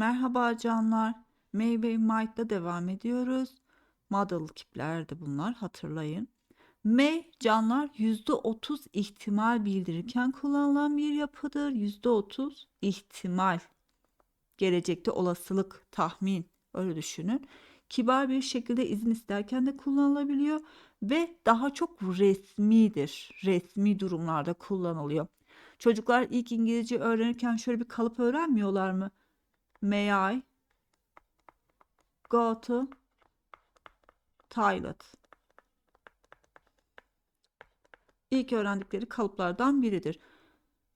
Merhaba canlar. Maybe Might'la devam ediyoruz. Model kiplerde bunlar hatırlayın. May canlar %30 ihtimal bildirirken kullanılan bir yapıdır. %30 ihtimal. Gelecekte olasılık, tahmin öyle düşünün. Kibar bir şekilde izin isterken de kullanılabiliyor ve daha çok resmidir. Resmi durumlarda kullanılıyor. Çocuklar ilk İngilizce öğrenirken şöyle bir kalıp öğrenmiyorlar mı? May I go to toilet? İlk öğrendikleri kalıplardan biridir.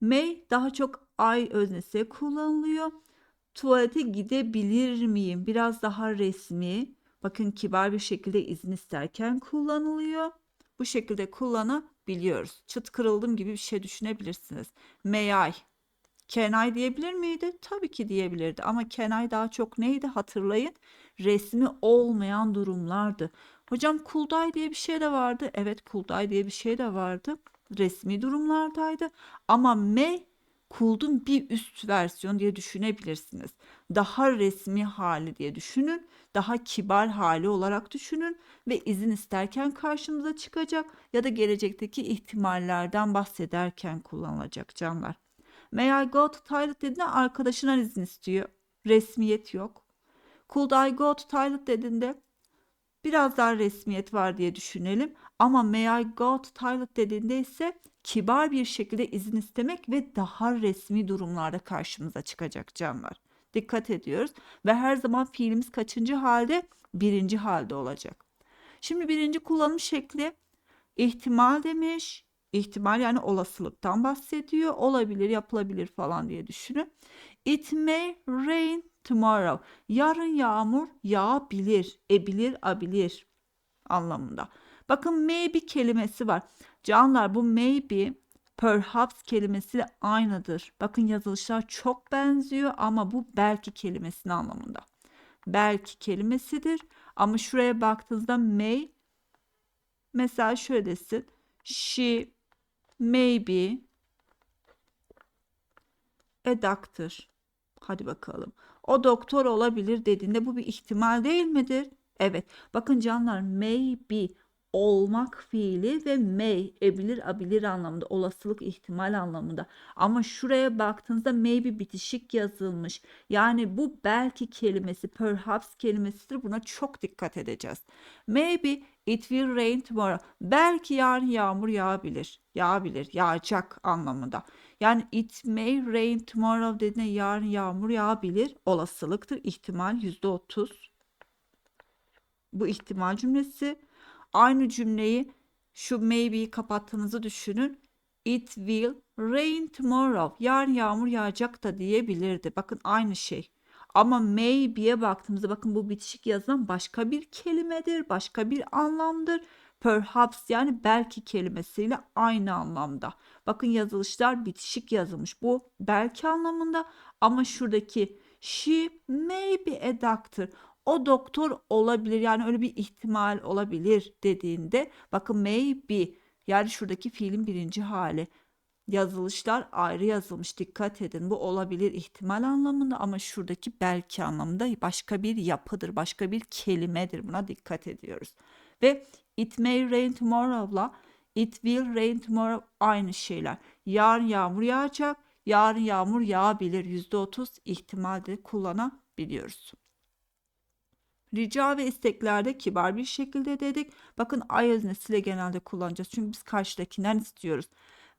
May daha çok I öznesi kullanılıyor. Tuvalete gidebilir miyim? Biraz daha resmi. Bakın kibar bir şekilde izin isterken kullanılıyor. Bu şekilde kullanabiliyoruz. Çıt kırıldım gibi bir şey düşünebilirsiniz. May I? Can I diyebilir miydi? Tabii ki diyebilirdi ama can I daha çok neydi hatırlayın. Resmi olmayan durumlardı. Hocam could I diye bir şey de vardı. Evet could I diye bir şey de vardı. Resmi durumlardaydı. Ama may could'un bir üst versiyon diye düşünebilirsiniz. Daha resmi hali diye düşünün. Daha kibar hali olarak düşünün ve izin isterken karşımıza çıkacak ya da gelecekteki ihtimallerden bahsederken kullanılacak canlar. May I go to toilet dediğinde arkadaşından izin istiyor. Resmiyet yok. Could I go to toilet dediğinde biraz daha resmiyet var diye düşünelim. Ama may I go to toilet dediğinde ise kibar bir şekilde izin istemek ve daha resmi durumlarda karşımıza çıkacak canlar. Dikkat ediyoruz ve her zaman fiilimiz kaçıncı halde? Birinci halde olacak. Şimdi birinci kullanım şekli ihtimal demiş. İhtimal yani olasılıktan bahsediyor. Olabilir, yapılabilir falan diye düşünün. It may rain tomorrow. Yarın yağmur yağabilir, ebilir, abilir anlamında. Bakın maybe kelimesi var. Canlar bu maybe perhaps kelimesiyle aynıdır. Bakın yazılışlar çok benziyor ama bu belki kelimesinin anlamında. Belki kelimesidir ama şuraya baktığınızda may mesela şöyle desin. She maybe a doctor. Hadi bakalım. O doktor olabilir dediğinde bu bir ihtimal değil midir? Evet. Bakın canlar maybe olmak fiili ve may ebilir abilir anlamında olasılık ihtimal anlamında ama şuraya baktığınızda maybe bitişik yazılmış yani bu belki kelimesi perhaps kelimesidir buna çok dikkat edeceğiz maybe it will rain tomorrow belki yarın yağmur yağabilir yağabilir yağacak anlamında yani it may rain tomorrow dediğinde yarın yağmur yağabilir olasılıktır ihtimal %30 bu ihtimal cümlesi aynı cümleyi şu maybe'yi kapattığınızı düşünün. It will rain tomorrow. Yarın yağmur yağacak da diyebilirdi. Bakın aynı şey. Ama maybe'ye baktığımızda bakın bu bitişik yazılan başka bir kelimedir, başka bir anlamdır. Perhaps yani belki kelimesiyle aynı anlamda. Bakın yazılışlar bitişik yazılmış. Bu belki anlamında ama şuradaki she may be a doctor o doktor olabilir yani öyle bir ihtimal olabilir dediğinde bakın maybe yani şuradaki fiilin birinci hali yazılışlar ayrı yazılmış dikkat edin bu olabilir ihtimal anlamında ama şuradaki belki anlamında başka bir yapıdır başka bir kelimedir buna dikkat ediyoruz ve it may rain tomorrow'la it will rain tomorrow aynı şeyler yarın yağmur yağacak yarın yağmur yağabilir %30 ihtimalde kullanabiliyoruz. Rica ve isteklerde kibar bir şekilde dedik. Bakın I öznesiyle genelde kullanacağız. Çünkü biz karşıdakinden istiyoruz.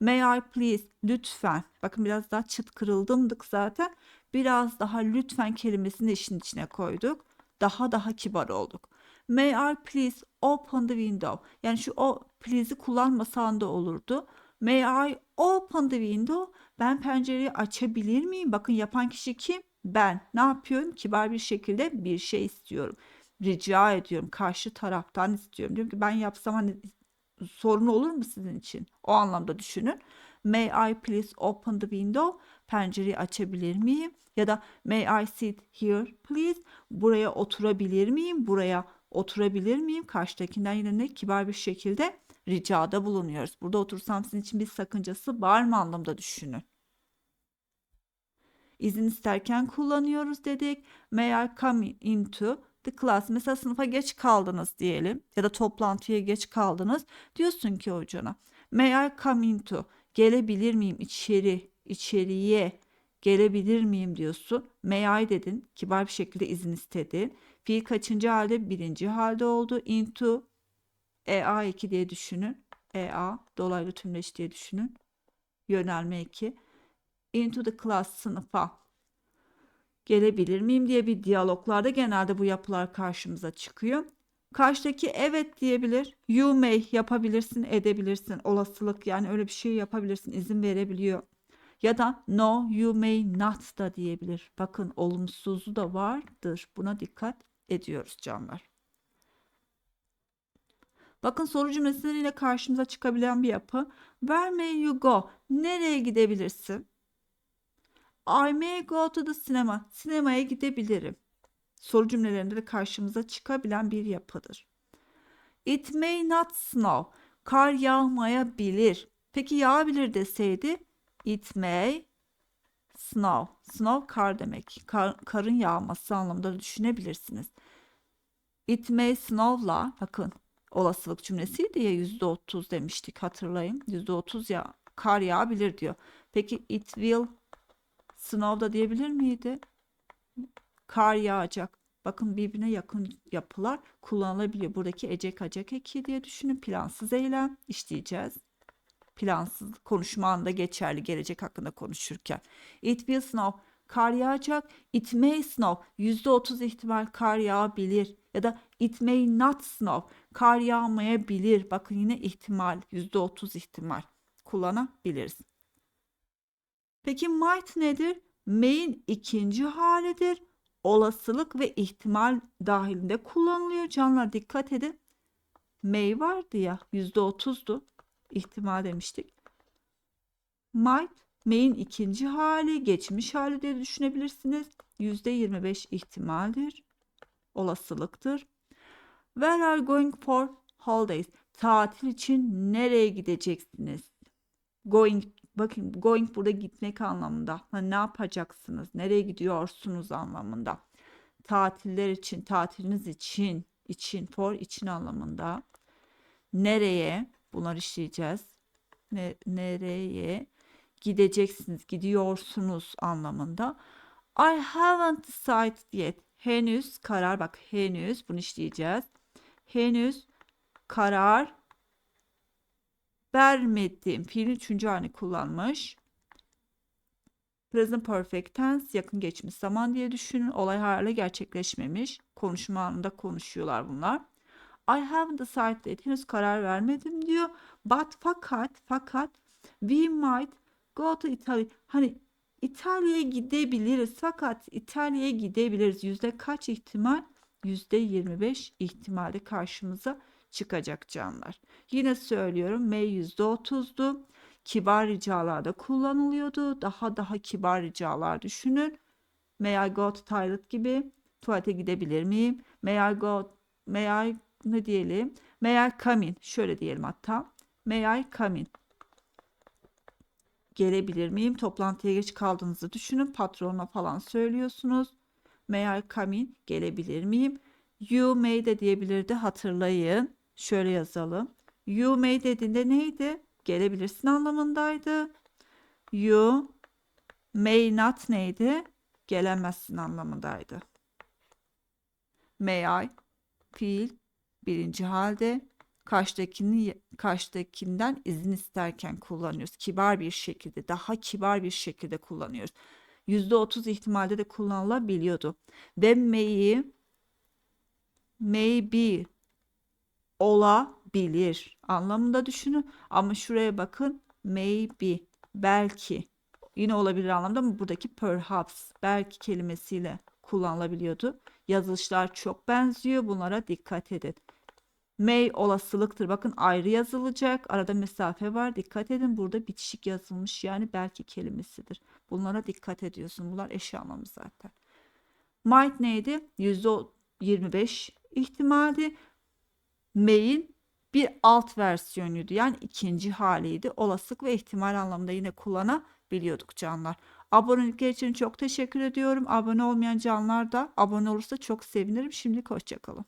May I please lütfen. Bakın biraz daha çıt kırıldımdık zaten. Biraz daha lütfen kelimesini işin içine koyduk. Daha daha kibar olduk. May I please open the window. Yani şu o please'i kullanmasan da olurdu. May I open the window? Ben pencereyi açabilir miyim? Bakın yapan kişi kim? ben ne yapıyorum? Kibar bir şekilde bir şey istiyorum. Rica ediyorum. Karşı taraftan istiyorum. Diyorum ki ben yapsam hani sorun olur mu sizin için? O anlamda düşünün. May I please open the window? Pencereyi açabilir miyim? Ya da may I sit here please? Buraya oturabilir miyim? Buraya oturabilir miyim? Karşıdakinden yine ne kibar bir şekilde ricada bulunuyoruz. Burada otursam sizin için bir sakıncası var mı anlamda düşünün. İzin isterken kullanıyoruz dedik. May I come into the class? Mesela sınıfa geç kaldınız diyelim ya da toplantıya geç kaldınız. Diyorsun ki hocana May I come into? Gelebilir miyim içeri, içeriye gelebilir miyim diyorsun. May I dedin. Kibar bir şekilde izin istedin. Fiil kaçıncı halde? Birinci halde oldu. Into EA2 diye düşünün. EA dolaylı tümleç diye düşünün. Yönelme 2. Into the class sınıfa gelebilir miyim diye bir diyaloglarda genelde bu yapılar karşımıza çıkıyor. Karşıdaki evet diyebilir. You may yapabilirsin, edebilirsin. Olasılık yani öyle bir şey yapabilirsin, izin verebiliyor. Ya da no you may not da diyebilir. Bakın olumsuzu da vardır. Buna dikkat ediyoruz canlar. Bakın soru cümleleriyle karşımıza çıkabilen bir yapı. Where may you go? Nereye gidebilirsin? I may go to the cinema. Sinemaya gidebilirim. Soru cümlelerinde de karşımıza çıkabilen bir yapıdır. It may not snow. Kar yağmayabilir. Peki yağabilir deseydi it may snow. Snow kar demek. Kar, karın yağması anlamında düşünebilirsiniz. It may snow'la bakın olasılık cümlesiydi ya %30 demiştik hatırlayın. %30 ya kar yağabilir diyor. Peki it will snow da diyebilir miydi? Kar yağacak. Bakın birbirine yakın yapılar kullanılabiliyor. Buradaki ecek acak eki diye düşünün. Plansız eylem işleyeceğiz. Plansız konuşma anda geçerli gelecek hakkında konuşurken. It will snow. Kar yağacak. It may snow. %30 ihtimal kar yağabilir. Ya da it may not snow. Kar yağmayabilir. Bakın yine ihtimal. %30 ihtimal kullanabiliriz. Peki might nedir? May'in ikinci halidir. Olasılık ve ihtimal dahilinde kullanılıyor. Canlar dikkat edin. May vardı ya %30'du. İhtimal demiştik. Might may'in ikinci hali, geçmiş hali diye düşünebilirsiniz. %25 ihtimaldir. Olasılıktır. Where are going for holidays? Tatil için nereye gideceksiniz? Going bakın going burada gitmek anlamında. Hani ne yapacaksınız? Nereye gidiyorsunuz anlamında. Tatiller için, tatiliniz için, için for için anlamında. Nereye? Bunları işleyeceğiz. Ne, nereye gideceksiniz, gidiyorsunuz anlamında. I haven't decided yet. Henüz karar bak henüz bunu işleyeceğiz. Henüz karar vermedim. Fiilin üçüncü halini kullanmış. Present perfect tense yakın geçmiş zaman diye düşünün. Olay hala gerçekleşmemiş. Konuşma anında konuşuyorlar bunlar. I haven't decided. Henüz karar vermedim diyor. But fakat fakat we might go to Italy. Hani İtalya'ya gidebiliriz fakat İtalya'ya gidebiliriz. Yüzde kaç ihtimal? Yüzde 25 ihtimali karşımıza çıkacak canlar. Yine söylüyorum M yüzde 30'du. Kibar ricalarda kullanılıyordu. Daha daha kibar ricalar düşünün. May I go to toilet gibi. Tuvalete gidebilir miyim? May I go, may I ne diyelim? May I come in? Şöyle diyelim hatta. May I come in? Gelebilir miyim? Toplantıya geç kaldığınızı düşünün. Patrona falan söylüyorsunuz. May I come in? Gelebilir miyim? You may de diyebilirdi. Hatırlayın. Şöyle yazalım. You may dediğinde neydi? Gelebilirsin anlamındaydı. You may not neydi? Gelemezsin anlamındaydı. May I fiil birinci halde karşıdakini karşıdakinden izin isterken kullanıyoruz. Kibar bir şekilde, daha kibar bir şekilde kullanıyoruz. %30 ihtimalde de kullanılabiliyordu. Ve may'i maybe olabilir anlamında düşünün. Ama şuraya bakın maybe belki yine olabilir anlamda ama buradaki perhaps belki kelimesiyle kullanılabiliyordu. Yazılışlar çok benziyor. Bunlara dikkat edin. May olasılıktır. Bakın ayrı yazılacak. Arada mesafe var. Dikkat edin. Burada bitişik yazılmış. Yani belki kelimesidir. Bunlara dikkat ediyorsun. Bunlar eş anlamı zaten. Might neydi? %25 ihtimaldi. May'in bir alt versiyonuydu. Yani ikinci haliydi. Olasılık ve ihtimal anlamında yine kullanabiliyorduk canlar. Abonelikler için çok teşekkür ediyorum. Abone olmayan canlar da abone olursa çok sevinirim. Şimdilik hoşçakalın.